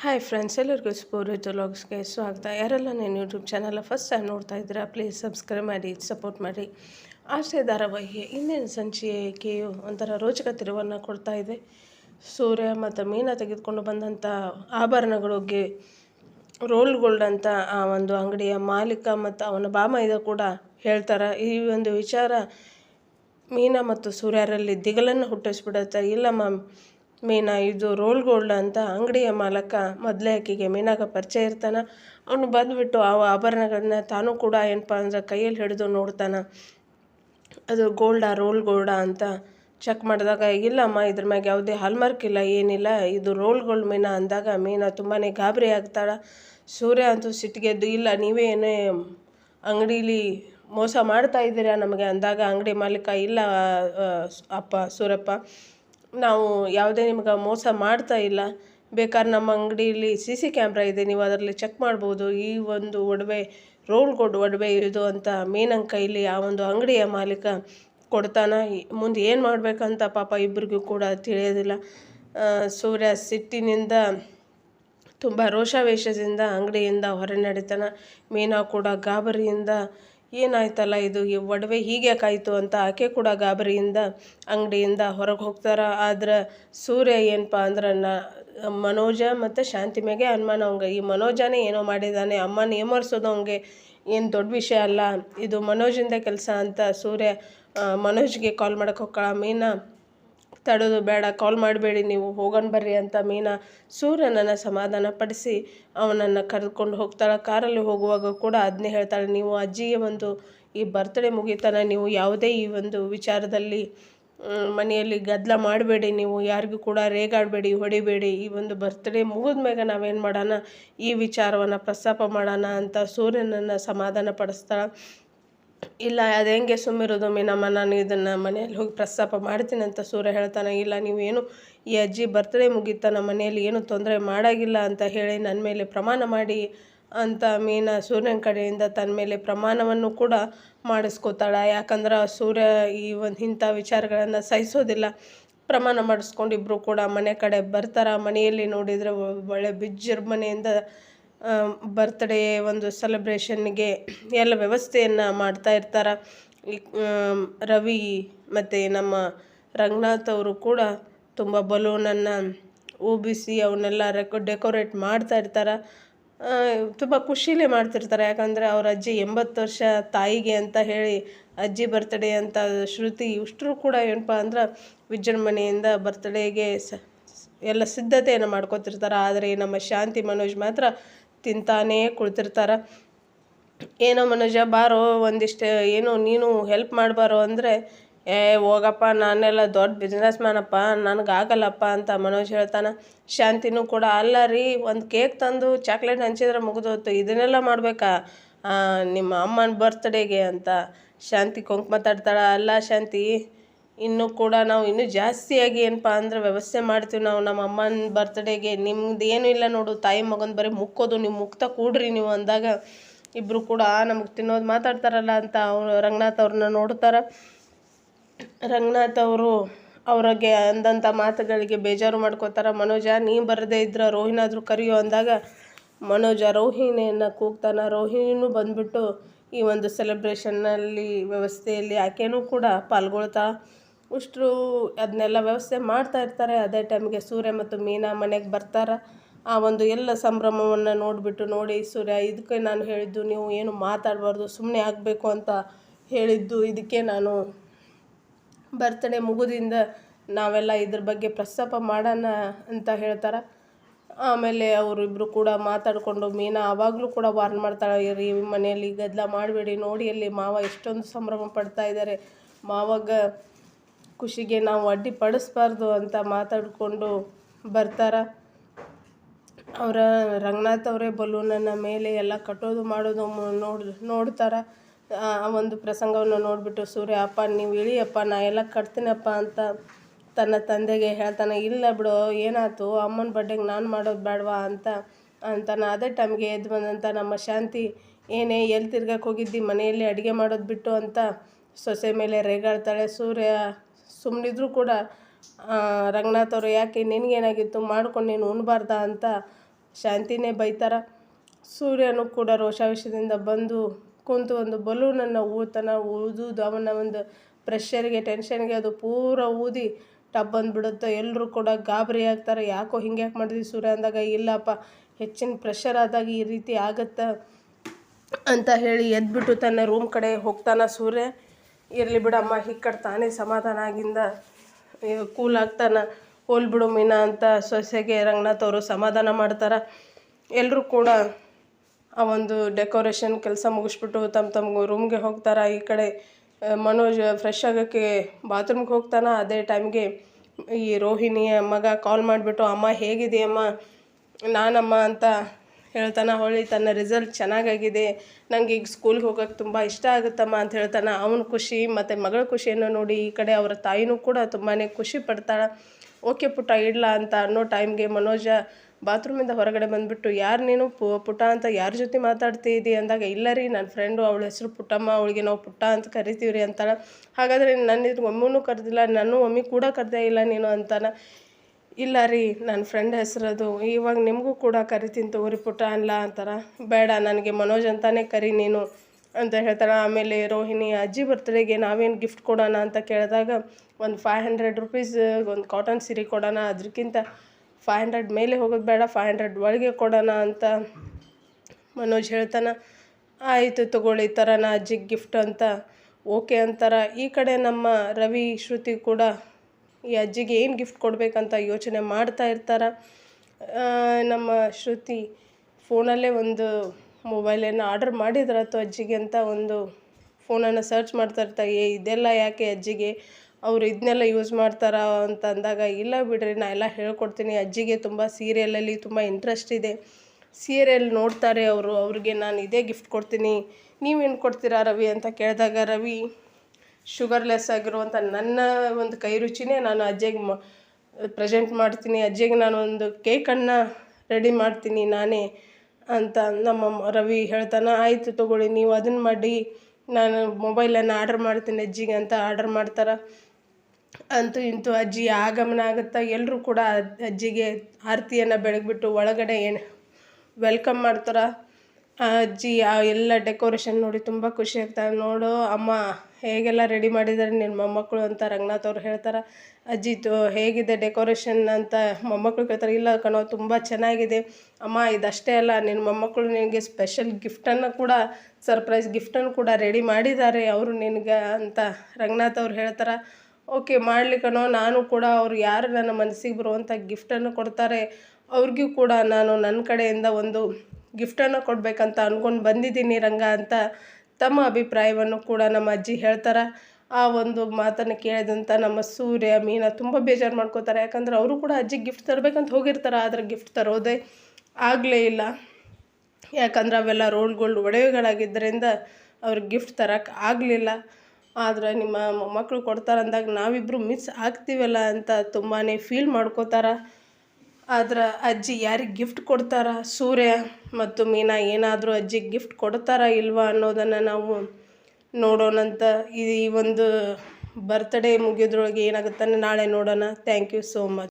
Hi friends ಎಲ್ಲರಿಗೂ ಸ್ಪೋರಿಟ್ ಲಾಗ್ಸ್ಗೆ ಸ್ವಾಗತ. ಯಾರೆಲ್ಲ ನಾನು ಯೂಟ್ಯೂಬ್ ಚಾನಲ್ ಫಸ್ಟ್ ಟೈಮ್ ನೋಡ್ತಾ ಇದ್ದೀರಾ ಪ್ಲೀಸ್ ಸಬ್ಸ್ಕ್ರೈಬ್ ಮಾಡಿ ಸಪೋರ್ಟ್ ಮಾಡಿ. ಆಸೆ ಧಾರಾವಾಹಿ ಇಂದಿನ ಸಂಚಿಕೆಯು ಒಂಥರ ರೋಚಕ ತಿರುವನ್ನು ಕೊಡ್ತಾ ಇದೆ. ಸೂರ್ಯ ಮತ್ತು ಮೀನ ತೆಗೆದುಕೊಂಡು ಬಂದಂಥ ಆಭರಣಗಳಿಗೆ ರೋಲ್ ಗೋಲ್ಡ್ ಅಂತ ಆ ಒಂದು ಅಂಗಡಿಯ ಮಾಲೀಕ ಮತ್ತು ಅವನ ಬಾಮೈದ ಕೂಡ ಹೇಳ್ತಾರೆ. ಈ ಒಂದು ವಿಚಾರ ಮೀನಾ ಮತ್ತು ಸೂರ್ಯರಲ್ಲಿ ದಿಗಲನ್ನು ಹುಟ್ಟಿಸ್ಬಿಡುತ್ತೆ. ಇಲ್ಲಮ್ಮ ಮೀನಾ, ಇದು ರೋಲ್ ಗೋಲ್ಡ್ ಅಂತ ಅಂಗಡಿಯ ಮಾಲಕ ಮೊದಲೇ ಆಕೆಗೆ ಮೀನಾಗ ಪರಿಚಯ ಇರ್ತಾನೆ. ಅವನು ಬಂದುಬಿಟ್ಟು ಆ ಆಭರಣಗಳನ್ನ ತಾನು ಕೂಡ ಏನಪ್ಪ ಅಂದ್ರೆ ಕೈಯಲ್ಲಿ ಹಿಡಿದು ನೋಡ್ತಾನೆ. ಅದು ಗೋಲ್ಡಾ, ರೋಲ್ ಗೋಲ್ಡಾ ಅಂತ ಚೆಕ್ ಮಾಡಿದಾಗ, ಇಲ್ಲಮ್ಮ, ಇದ್ರ ಮ್ಯಾಗ ಯಾವುದೇ ಹಾಲ್ಮಾರ್ಕ್ ಇಲ್ಲ, ಏನಿಲ್ಲ. ಇದು ರೋಲ್ ಗೋಲ್ಡ್ ಮೀನಾ ಅಂದಾಗ ಮೀನಾ ತುಂಬಾ ಗಾಬರಿ ಆಗ್ತಾಳೆ. ಸೂರ್ಯ ಅಂತೂ ಸಿಟ್ಟಿಗೆದ್ದು ಇಲ್ಲ, ನೀವೇ ಏನೇ ಅಂಗಡೀಲಿ ಮೋಸ ಮಾಡ್ತಾ ಇದ್ದೀರಾ ನಮಗೆ ಅಂದಾಗ ಅಂಗಡಿ ಮಾಲೀಕ, ಇಲ್ಲ ಅಪ್ಪ, ಸೂರಪ್ಪ ನಾವು ಯಾವುದೇ ನಿಮ್ಗೆ ಮೋಸ ಮಾಡ್ತಾ ಇಲ್ಲ. ಬೇಕಾದ್ರೆ ನಮ್ಮ ಅಂಗಡಿಯಲ್ಲಿ ಸಿ ಸಿ ಕ್ಯಾಮ್ರಾ ಇದೆ, ನೀವು ಅದರಲ್ಲಿ ಚೆಕ್ ಮಾಡ್ಬೋದು. ಈ ಒಂದು ಒಡವೆ, ರೋಲ್ ಗೋಲ್ಡ್ ಒಡವೆ ಇದು ಅಂತ ಮೀನಂಗ್ ಕೈಲಿ ಆ ಒಂದು ಅಂಗಡಿಯ ಮಾಲೀಕ ಕೊಡ್ತಾನ. ಮುಂದೆ ಏನು ಮಾಡಬೇಕಂತ ಪಾಪ ಇಬ್ಬರಿಗೂ ಕೂಡ ತಿಳಿಯೋದಿಲ್ಲ. ಸೂರ್ಯ ಸಿಟ್ಟಿನಿಂದ ತುಂಬ ರೋಷಾವೇಶದಿಂದ ಅಂಗಡಿಯಿಂದ ಹೊರ ನಡೀತಾನೆ ಮೀನಾ ಕೂಡ ಗಾಬರಿಯಿಂದ ಏನಾಯ್ತಲ್ಲ ಇದು? ಈ ಒಡವೆ ಹೀಗೆ ಕಾಯ್ತು ಅಂತ ಆಕೆ ಕೂಡ ಗಾಬರಿಯಿಂದ ಅಂಗಡಿಯಿಂದ ಹೊರಗೆ ಹೋಗ್ತಾರೆ. ಆದ್ರೆ ಸೂರ್ಯ ಏನಪ್ಪ ಅಂದ್ರೆ ನ, ಮನೋಜ ಮತ್ತು ಶಾಂತಿ ಅನುಮಾನ. ಅವಂಗೆ ಈ ಮನೋಜನೇ ಏನೋ ಮಾಡಿದ್ದಾನೆ ಅಮ್ಮನ ಏಮರ್ಸೋದು ಅವಂಗೆ ಏನು ದೊಡ್ಡ ವಿಷಯ ಅಲ್ಲ. ಇದು ಮನೋಜಿಂದ ಕೆಲಸ ಅಂತ ಸೂರ್ಯ ಮನೋಜ್ಗೆ ಕಾಲ್ ಮಾಡಕ್ಕೆ ಹೋಗ್ಕಳ ಮೀನಾ ತಡೋದು ಬೇಡ ಕಾಲ್ ಮಾಡಬೇಡಿ ನೀವು ಹೋಗೋಣ ಬರ್ರಿ ಅಂತ ಮೀನಾ ಸೂರ್ಯನನ್ನು ಸಮಾಧಾನಪಡಿಸಿ ಅವನನ್ನು ಕರೆದುಕೊಂಡು ಹೋಗ್ತಾಳೆ. ಕಾರಲ್ಲಿ ಹೋಗುವಾಗ ಕೂಡ ಅದನ್ನೇ ಹೇಳ್ತಾಳೆ, ನೀವು ಅಜ್ಜಿಗೆ ಒಂದು ಈ ಬರ್ತ್ಡೇ ಮುಗಿತನ ನೀವು ಯಾವುದೇ ಈ ಒಂದು ವಿಚಾರದಲ್ಲಿ ಮನೆಯಲ್ಲಿ ಗದ್ದಲ ಮಾಡಬೇಡಿ, ನೀವು ಯಾರಿಗೂ ಕೂಡ ರೇಗಾಡಬೇಡಿ, ಹೊಡಿಬೇಡಿ. ಈ ಒಂದು ಬರ್ತ್ಡೇ ಮುಗಿದ ಮೇಲೆ ನಾವೇನು ಮಾಡೋಣ? ಈ ವಿಚಾರವನ್ನು ಪ್ರಸ್ತಾಪ ಮಾಡೋಣ ಅಂತ ಸೂರ್ಯನನ್ನು ಸಮಾಧಾನ ಪಡಿಸ್ತಾಳೆ ಇಲ್ಲ, ಅದು ಹೆಂಗೆ ಸುಮ್ಮಿರೋದು ಮೀನಮ್ಮ ನಾನು ಇದನ್ನು ಮನೆಯಲ್ಲಿ ಹೋಗಿ ಪ್ರಸ್ತಾಪ ಮಾಡ್ತೀನಿ ಅಂತ ಸೂರ್ಯ ಹೇಳ್ತಾನೆ, ಇಲ್ಲ, ನೀವೇನು ಈ ಅಜ್ಜಿ ಬರ್ತ್ಡೇ ಮುಗೀತಾ, ನಮ್ಮ ಮನೆಯಲ್ಲಿ ಏನು ತೊಂದರೆ ಮಾಡಾಗಿಲ್ಲ ಅಂತ ಹೇಳಿ ನನ್ನ ಮೇಲೆ ಪ್ರಮಾಣ ಮಾಡಿ ಅಂತ ಮೀನ ಸೂರ್ಯನ ಕಡೆಯಿಂದ ತನ್ನ ಮೇಲೆ ಪ್ರಮಾಣವನ್ನು ಕೂಡ ಮಾಡಿಸ್ಕೋತಾಳೆ. ಯಾಕಂದ್ರೆ ಸೂರ್ಯ ಈ ಒಂದು ಇಂಥ ವಿಚಾರಗಳನ್ನು ಸಹಿಸೋದಿಲ್ಲ. ಪ್ರಮಾಣ ಮಾಡಿಸ್ಕೊಂಡು ಇಬ್ಬರು ಕೂಡ ಮನೆ ಕಡೆ ಬರ್ತಾರೆ. ಮನೆಯಲ್ಲಿ ನೋಡಿದರೆ ಒಳ್ಳೆ ಬಿಜ್ಜರ್ ಮನೆಯಿಂದ ಬರ್ತ್ಡೇ ಒಂದು ಸೆಲೆಬ್ರೇಷನ್ಗೆ ಎಲ್ಲ ವ್ಯವಸ್ಥೆಯನ್ನು ಮಾಡ್ತಾ ಇರ್ತಾರೆ. ರವಿ ಮತ್ತು ನಮ್ಮ ರಂಗನಾಥ್ ಅವರು ಕೂಡ ತುಂಬ ಬಲೂನನ್ನು ಊಬಿಸಿ ಅವನ್ನೆಲ್ಲ ರೆಕ ಡೆಕೋರೇಟ್ ಮಾಡ್ತಾ ಇರ್ತಾರೆ. ತುಂಬ ಖುಷಿಲೇ ಮಾಡ್ತಿರ್ತಾರೆ. ಯಾಕಂದರೆ ಅವ್ರ ಅಜ್ಜಿ ಎಂಬತ್ತು ವರ್ಷ ತಾಯಿಗೆ ಅಂತ ಹೇಳಿ ಅಜ್ಜಿ ಬರ್ತ್ಡೇ ಅಂತ ಶ್ರುತಿ ಇಷ್ಟರು ಕೂಡ ಏನಪ್ಪ ಅಂದ್ರೆ ವಿಜೃಂಭಣೆಯಿಂದ ಬರ್ತ್ಡೇಗೆ ಸ, ಎಲ್ಲ ಸಿದ್ಧತೆಯನ್ನು ಮಾಡ್ಕೋತಿರ್ತಾರೆ. ಆದರೆ ನಮ್ಮ ಶಾಂತಿ ಮನೋಜ್ ಮಾತ್ರ ತಿಂತಾನೇ ಕುಳಿತಿರ್ತಾರೆ. ಏನೋ ಮನೋಜ ಬಾರೋ, ಒಂದಿಷ್ಟು, ಏನು, ನೀನು ಹೆಲ್ಪ್ ಮಾಡಬಾರೋ ಅಂದರೆ, ಏ, ಹೋಗಪ್ಪ, ನಾನೆಲ್ಲ ದೊಡ್ಡ ಬಿಸ್ನೆಸ್ ಮ್ಯಾನಪ್ಪ ನನಗಾಗಲ್ಲಪ್ಪ ಅಂತ ಮನೋಜ್ ಹೇಳ್ತಾನೆ. ಶಾಂತಿನೂ ಕೂಡ, ಅಲ್ಲ ರೀ, ಒಂದು ಕೇಕ್ ತಂದು ಚಾಕ್ಲೇಟ್ ಹಂಚಿದ್ರೆ ಮುಗಿದೋಯ್ತು, ಇದನ್ನೆಲ್ಲ ಮಾಡಬೇಕಾ? ನಿಮ್ಮ ಅಮ್ಮನ ಬರ್ತ್ಡೇಗೆ ಅಂತ. ಶಾಂತಿ ಕೊಂಕ್ ಮಾತಾಡ್ತಾಳೆ. ಅಲ್ಲ ಶಾಂತಿ ಇನ್ನೂ ಕೂಡ ನಾವು ಇನ್ನೂ ಜಾಸ್ತಿಯಾಗಿ ಏನಪ್ಪ ಅಂದ್ರೆ ವ್ಯವಸ್ಥೆ ಮಾಡ್ತೀವಿ. ನಾವು ನಮ್ಮ ಅಮ್ಮನ ಬರ್ತ್ಡೇಗೆ ನಿಮ್ದು ಏನೂ ಇಲ್ಲ ನೋಡು, ತಾಯಿ ಮಗನ ಬರೀ ಮುಕ್ಕೋದು, ನೀವು ಮುಕ್ತಾ ಕೂಡ್ರಿ ನೀವು ಅಂದಾಗ ಇಬ್ಬರು ಕೂಡ ನಮಗೆ ತಿನ್ನೋದು ಮಾತಾಡ್ತಾರಲ್ಲ ಅಂತ ಅವರು ರಂಗನಾಥ್ ಅವ್ರನ್ನ ನೋಡ್ತಾರೆ. ರಂಗನಾಥ್ ಅವರು ಅವ್ರಿಗೆ ಅಂದಂಥ ಮಾತುಗಳಿಗೆ ಬೇಜಾರು ಮಾಡ್ಕೋತಾರೆ. ಮನೋಜ, ನೀ ಬರದೇ ಇದ್ರೆ ರೋಹಿನಾದರೂ ಕರೆಯೋ ಅಂದಾಗ, ಮನೋಜ, ರೋಹಿಣಿಯನ್ನು ಕೂಗ್ತಾನೆ. ರೋಹಿಣಿನೂ ಬಂದುಬಿಟ್ಟು ಈ ಒಂದು ಸೆಲೆಬ್ರೇಷನ್ನಲ್ಲಿ ವ್ಯವಸ್ಥೆಯಲ್ಲಿ ಆಕೆಯೂ ಕೂಡ ಪಾಲ್ಗೊಳ್ತಾ ಉಷ್ಟ್ರು ಅದನ್ನೆಲ್ಲ ವ್ಯವಸ್ಥೆ ಮಾಡ್ತಾ ಇರ್ತಾರೆ. ಅದೇ ಟೈಮ್ಗೆ ಸೂರ್ಯ ಮತ್ತು ಮೀನಾ ಮನೆಗೆ ಬರ್ತಾರೆ. ಆ ಒಂದು ಎಲ್ಲ ಸಂಭ್ರಮವನ್ನು ನೋಡಿಬಿಟ್ಟು ನೋಡಿ, ಸೂರ್ಯ ಇದಕ್ಕೆ ನಾನು ಹೇಳಿದ್ದು ನೀವು ಏನು ಮಾತಾಡಬಾರ್ದು ಸುಮ್ಮನೆ ಆಗಬೇಕು ಅಂತ ಹೇಳಿದ್ದು ಇದಕ್ಕೆ ನಾನು ಬರ್ತಡೇ ಮುಗುದಿಂದ ನಾವೆಲ್ಲ ಇದ್ರ ಬಗ್ಗೆ ಪ್ರಸ್ತಾಪ ಮಾಡೋಣ ಅಂತ ಹೇಳ್ತಾರೆ. ಆಮೇಲೆ ಅವರಿಬ್ಬರು ಕೂಡ ಮಾತಾಡಿಕೊಂಡು, ಮೀನಾ ಆವಾಗಲೂ ಕೂಡ ವಾರ್ನ್ ಮಾಡ್ತಾಳೆ, ಇರಿ, ಮನೆಯಲ್ಲಿ ಗದ್ದಲ ಮಾಡಬೇಡಿ, ನೋಡಿ ಅಲ್ಲಿ ಮಾವ ಎಷ್ಟೊಂದು ಸಂಭ್ರಮ ಪಡ್ತಾ ಇದ್ದಾರೆ ಮಾವಾಗ ಖುಷಿಗೆ ನಾವು ಅಡ್ಡಿ ಪಡಿಸ್ಬಾರ್ದು ಅಂತ ಮಾತಾಡಿಕೊಂಡು ಬರ್ತಾರೆ. ಅವರ ರಂಗನಾಥ್ ಅವರೇ ಬಲೂನನ್ನು ಮೇಲೆ ಎಲ್ಲ ಕಟ್ಟೋದು ಮಾಡೋದು ನೋಡಿ ನೋಡ್ ನೋಡ್ತಾರೆ. ಆ, ಒಂದು ಪ್ರಸಂಗವನ್ನು ನೋಡಿಬಿಟ್ಟು, ಸೂರ್ಯ, ಅಪ್ಪ, ನೀವು ಇಳಿಯಪ್ಪ ನಾ ಎಲ್ಲ ಕಟ್ತೀನಪ್ಪ ಅಂತ ತನ್ನ ತಂದೆಗೆ ಹೇಳ್ತಾನೆ, ಇಲ್ಲ ಬಿಡು, ಏನಾಯ್ತು? ಅಮ್ಮನ ಬಡ್ಡೆಗೆ ನಾನು ಮಾಡೋದು ಬೇಡವಾ ಅಂತ ಅಂತಾನೆ ಅದೇ ಟೈಮ್ಗೆ ಎದ್ದು ಬಂದಂಥ ನಮ್ಮ ಶಾಂತಿ, ಏನೇ ಎಲ್ಲಿ ತಿರ್ಗಕ್ಕೆ ಹೋಗಿದ್ದಿ? ಮನೆಯಲ್ಲಿ ಅಡುಗೆ ಮಾಡೋದು ಬಿಟ್ಟು ಅಂತ ಸೊಸೆ ಮೇಲೆ ರೇಗಾಡ್ತಾಳೆ. ಸೂರ್ಯ ಸುಮ್ಮನಿದ್ರು ಕೂಡ ರಂಗನಾಥ್ ಅವರು, ಯಾಕೆ ನಿನಗೇನಾಗಿತ್ತು? ಮಾಡ್ಕೊಂಡು ನೀನು ಉಣ್ಬಾರ್ದ? ಅಂತ ಶಾಂತಿನೇ ಬೈತಾರ. ಸೂರ್ಯನು ಕೂಡ ರೋಷಾವೇಶದಿಂದ ಬಂದು ಕುಂತು ಒಂದು ಬಲೂನನ್ನು ಊತನ ಊದುದು ಅವನ ಒಂದು ಪ್ರೆಷರ್ಗೆ, ಟೆನ್ಷನ್ಗೆ, ಅದು ಪೂರ ಊದಿ ಟಬ್ ಬಂದುಬಿಡುತ್ತೆ. ಎಲ್ಲರೂ ಕೂಡ ಗಾಬರಿ ಆಗ್ತಾರೆ. ಯಾಕೋ ಹಿಂಗೆ ಯಾಕೆ ಮಾಡಿದ್ವಿ ಸೂರ್ಯ? ಅಂದಾಗ, ಇಲ್ಲಪ್ಪ, ಹೆಚ್ಚಿನ ಪ್ರೆಷರ್ ಆದಾಗ ಈ ರೀತಿ ಆಗುತ್ತೆ? ಅಂತ ಹೇಳಿ ಎದ್ಬಿಟ್ಟು ತನ್ನ ರೂಮ್ ಕಡೆ ಹೋಗ್ತಾನೆ ಸೂರ್ಯ. ಇರಲಿ ಬಿಡಮ್ಮ ಕಡೆ ತಾನೇ ಸಮಾಧಾನ ಆಗಿಂದ ಕೂಲ್ ಆಗ್ತಾನ, ಹೋಲ್ ಬಿಡು ಮೀನಾ ಅಂತ ಸೊಸೆಗೆ ರಂಗನಾಥ್ ಅವರು ಸಮಾಧಾನ ಮಾಡ್ತಾರೆ. ಎಲ್ಲರೂ ಕೂಡ ಆ ಒಂದು ಡೆಕೋರೇಷನ್ ಕೆಲಸ ಮುಗಿಸ್ಬಿಟ್ಟು ತಮ್ಮ ತಮ್ಮ ರೂಮ್ಗೆ ಹೋಗ್ತಾರೆ. ಈ ಕಡೆ ಮನೋಜ್ ಫ್ರೆಶ್ ಆಗೋಕ್ಕೆ ಬಾತ್ರೂಮ್ಗೆ ಹೋಗ್ತಾನೆ. ಅದೇ ಟೈಮ್ಗೆ ಈ ರೋಹಿಣಿಯ ಮಗ ಕಾಲ್ ಮಾಡಿಬಿಟ್ಟು, ಅಮ್ಮ ಹೇಗಿದೆಯಮ್ಮ ನಾನಮ್ಮ ಅಂತ ಹೇಳ್ತಾನೆ ಹೊಳ್ಳಿ ತನ್ನ ರಿಸಲ್ಟ್ ಚೆನ್ನಾಗಾಗಿದೆ. ನನಗೆ ಈಗ ಸ್ಕೂಲ್ಗೆ ಹೋಗೋಕೆ ತುಂಬ ಇಷ್ಟ ಆಗುತ್ತಮ್ಮ ಅಂತ ಹೇಳ್ತಾನೆ. ಅವನ ಖುಷಿ, ಮತ್ತು ಮಗಳ ಖುಷಿಯನ್ನು ನೋಡಿ ಈ ಕಡೆ ಅವರ ತಾಯಿನೂ ಕೂಡ ತುಂಬಾ ಖುಷಿ ಪಡ್ತಾಳೆ. ಓಕೆ ಪುಟ್ಟ, ಇಡ್ಲ ಅಂತ ಅನ್ನೋ ಟೈಮ್ಗೆ ಮನೋಜ ಬಾತ್ರೂಮಿಂದ ಹೊರಗಡೆ ಬಂದುಬಿಟ್ಟು, ಯಾರು ನೀನು ಪು, ಪುಟ್ಟ ಅಂತ ಯಾರ ಜೊತೆ ಮಾತಾಡ್ತಿದ್ದಿ ಅಂದಾಗ, ಇಲ್ಲ ರೀ ನನ್ನ ಫ್ರೆಂಡು ಅವಳ ಹೆಸರು ಪುಟ್ಟಮ್ಮ, ಅವಳಿಗೆ ನಾವು ಪುಟ್ಟ ಅಂತ ಕರಿತೀವಿ ರೀ ಅಂತಾಳೆ. ಹಾಗಾದರೆ ನನ್ನ ಇದು ಒಮ್ಮೂ ಕರೆದಿಲ್ಲ ನಾನು ಒಮ್ಮೆ ಕೂಡ ಕರೆದೇ ಇಲ್ಲ ನೀನು ಅಂತಾನೆ. ಇಲ್ಲ ರೀ ನನ್ನ ಫ್ರೆಂಡ್ ಹೆಸರದು. ಇವಾಗ ನಿಮಗೂ ಕೂಡ ಕರಿತೀನಿ ತಗೋರಿ ಪುಟ್ಟ ಅನ್ಲ ಅಂತಾರ. ಬೇಡ, ನನಗೆ ಮನೋಜ್ ಅಂತಾನೆ ಕರಿ ನೀನು ಅಂತ ಹೇಳ್ತಾರೆ ಆಮೇಲೆ ರೋಹಿಣಿ, ಅಜ್ಜಿ ಬರ್ತಡೆಗೆ ನಾವೇನು ಗಿಫ್ಟ್ ಕೊಡೋಣ ಅಂತ ಕೇಳಿದಾಗ ಒಂದು ಫೈವ್ ಹಂಡ್ರೆಡ್ ರುಪೀಸ್ ಒಂದು ಕಾಟನ್ ಸೀರೆ ಕೊಡೋಣ. ಅದಕ್ಕಿಂತ ಫೈವ್ ಹಂಡ್ರೆಡ್ ಮೇಲೆ ಹೋಗೋದು ಬೇಡ ಫೈವ್ ಹಂಡ್ರೆಡ್ ಒಳಗೆ ಕೊಡೋಣ ಅಂತ ಮನೋಜ್ ಹೇಳ್ತಾನೆ. ಆಯಿತು ತಗೊಳ್ಳಿ ಈ ಥರ ನಾ ಅಜ್ಜಿಗೆ ಗಿಫ್ಟ್ ಅಂತ. ಓಕೆ ಅಂತಾರೆ. ಈ ಕಡೆ ನಮ್ಮ ರವಿ, ಶ್ರುತಿ ಕೂಡ ಈ ಅಜ್ಜಿಗೆ ಏನು ಗಿಫ್ಟ್ ಕೊಡಬೇಕಂತ ಯೋಚನೆ ಮಾಡ್ತಾ ಇರ್ತಾರೆ? ನಮ್ಮ ಶ್ರುತಿ ಫೋನಲ್ಲೇ ಒಂದು ಮೊಬೈಲನ್ನು ಆರ್ಡರ್ ಮಾಡಿದ್ರಾತು ಅಜ್ಜಿಗೆ ಅಂತ ಒಂದು ಫೋನನ್ನು ಸರ್ಚ್ ಮಾಡ್ತಾ ಇರ್ತಾರೆ ಏ, ಇದೆಲ್ಲ ಯಾಕೆ ಅಜ್ಜಿಗೆ? ಅವರು ಇದನ್ನೆಲ್ಲ ಯೂಸ್ ಮಾಡ್ತಾರ? ಅಂತ ಅಂದಾಗ, ಇಲ್ಲ ಬಿಡ್ರಿ, ನಾ ಎಲ್ಲ ಹೇಳ್ಕೊಡ್ತೀನಿ. ಅಜ್ಜಿಗೆ ತುಂಬ ಸೀರಿಯಲಲ್ಲಿ ತುಂಬ ಇಂಟ್ರೆಸ್ಟ್ ಇದೆ. ಸೀರಿಯಲ್ ನೋಡ್ತಾರೆ ಅವರು. ಅವ್ರಿಗೆ ನಾನು ಇದೇ ಗಿಫ್ಟ್ ಕೊಡ್ತೀನಿ. ನೀವೇನು ಕೊಡ್ತೀರಾ ರವಿ? ಅಂತ ಕೇಳಿದಾಗ, ರವಿ ಶುಗರ್ಲೆಸ್ ಆಗಿರುವಂಥ ನನ್ನ ಒಂದು ಕೈ ರುಚಿನೇ ನಾನು ಅಜ್ಜಿಗೆ ಮ ಪ್ರೆಸೆಂಟ್ ಮಾಡ್ತೀನಿ. ಅಜ್ಜಿಗೆ ನಾನು ಒಂದು ಕೇಕನ್ನು ರೆಡಿ ಮಾಡ್ತೀನಿ ನಾನೇ ಅಂತ ನಮ್ಮ ರವಿ ಹೇಳ್ತಾನೆ, ಆಯಿತು ತೊಗೊಳ್ಳಿ, ನೀವು ಅದನ್ನು ಮಾಡಿ, ನಾನು ಮೊಬೈಲನ್ನು ಆರ್ಡರ್ ಮಾಡ್ತೀನಿ ಅಜ್ಜಿಗೆ ಅಂತ ಆರ್ಡರ್ ಮಾಡ್ತಾರೆ. ಅಂತೂ ಇಂತೂ ಅಜ್ಜಿ ಆಗಮನ ಆಗುತ್ತಾ ಎಲ್ಲರೂ ಕೂಡ ಅಜ್ಜಿಗೆ ಆರತಿಯನ್ನು ಬೆಳಗ್ಬಿಟ್ಟು ಒಳಗಡೆ ಏನು ವೆಲ್ಕಮ್ ಮಾಡ್ತಾರೆ. ಅಜ್ಜಿ, ಆ ಎಲ್ಲ ಡೆಕೋರೇಷನ್ ನೋಡಿ ತುಂಬ ಖುಷಿ ಆಗ್ತಾರೆ. ನೋಡು, ಅಮ್ಮ ಹೇಗೆಲ್ಲ ರೆಡಿ ಮಾಡಿದ್ದಾರೆ ನಿನ್ನ ಮೊಮ್ಮಕ್ಕಳು ಅಂತ ರಂಗನಾಥ್ ಅವ್ರು ಹೇಳ್ತಾರೆ. ಅಜ್ಜಿ ತು ಹೇಗಿದೆ ಡೆಕೋರೇಷನ್ ಅಂತ ಮೊಮ್ಮಕ್ಕಳು ಕೇಳ್ತಾರೆ. ಇಲ್ಲ ಕಣೋ, ತುಂಬ ಚೆನ್ನಾಗಿದೆ. ಅಮ್ಮ, ಇದಷ್ಟೇ ಅಲ್ಲ ನಿನ್ನ ಮೊಮ್ಮಕ್ಕಳು ನಿನಗೆ ಸ್ಪೆಷಲ್ ಗಿಫ್ಟನ್ನು ಕೂಡ ಸರ್ಪ್ರೈಸ್ ಗಿಫ್ಟನ್ನು ಕೂಡ ರೆಡಿ ಮಾಡಿದ್ದಾರೆ ಅವರು ನಿನಗೆ ಅಂತ ರಂಗನಾಥ್ ಅವ್ರು ಹೇಳ್ತಾರೆ. ಓಕೆ ಮಾಡ್ಲಿಕ್ಕನೋ ನಾನು ಕೂಡ, ಅವ್ರು ಯಾರು ನನ್ನ ಮನಸ್ಸಿಗೆ ಬರುವಂಥ ಗಿಫ್ಟನ್ನು ಕೊಡ್ತಾರೆ, ಅವ್ರಿಗೂ ಕೂಡ ನಾನು ನನ್ನ ಕಡೆಯಿಂದ ಒಂದು ಗಿಫ್ಟನ್ನು ಕೊಡಬೇಕಂತ ಅಂದ್ಕೊಂಡು ಬಂದಿದ್ದೀನಿ ರಂಗ ಅಂತ ತಮ್ಮ ಅಭಿಪ್ರಾಯವನ್ನು ಕೂಡ ನಮ್ಮ ಅಜ್ಜಿ ಹೇಳ್ತಾರೆ. ಆ ಒಂದು ಮಾತನ್ನು ಕೇಳಿದಂಥ ನಮ್ಮ ಸೂರ್ಯ, ಮೀನಾ ತುಂಬ ಬೇಜಾರು ಮಾಡ್ಕೋತಾರೆ. ಯಾಕಂದ್ರೆ ಅವರು ಕೂಡ ಅಜ್ಜಿಗೆ ಗಿಫ್ಟ್ ತರಬೇಕಂತ ಹೋಗಿರ್ತಾರೆ, ಆದರೆ ಗಿಫ್ಟ್ ತರೋದೇ ಆಗಲೇ ಇಲ್ಲ. ಯಾಕಂದ್ರೆ ಅವೆಲ್ಲ ರೋಲ್ಗಳು ಒಡವೆಗಳಾಗಿದ್ದರಿಂದ ಅವ್ರಿಗೆ ಗಿಫ್ಟ್ ತರಕ್ಕೆ ಆಗಲಿಲ್ಲ ಆದರೆ ನಿಮ್ಮ ಮೊಮ್ಮಕ್ಕಳು ಕೊಡ್ತಾರಂದಾಗ ನಾವಿಬ್ಬರು ಮಿಸ್ ಆಗ್ತೀವಲ್ಲ ಅಂತ ತುಂಬಾ ಫೀಲ್ ಮಾಡ್ಕೋತಾರೆ. ಆದ್ರೆ ಅಜ್ಜಿ ಯಾರಿಗೆ ಗಿಫ್ಟ್ ಕೊಡ್ತಾರ? ಸೂರ್ಯ ಮತ್ತು ಮೀನಾ ಏನಾದರೂ ಅಜ್ಜಿಗೆ ಗಿಫ್ಟ್ ಕೊಡ್ತಾರ ಇಲ್ವಾ ಅನ್ನೋದನ್ನು ನಾವು ನೋಡೋಣಂತ ಈ ಒಂದು ಬರ್ತಡೇ ಮುಗಿಯೋದ್ರೊಳಗೆ ಏನಾಗುತ್ತೆ ನಾಳೆ ನೋಡೋಣ. Thank you so much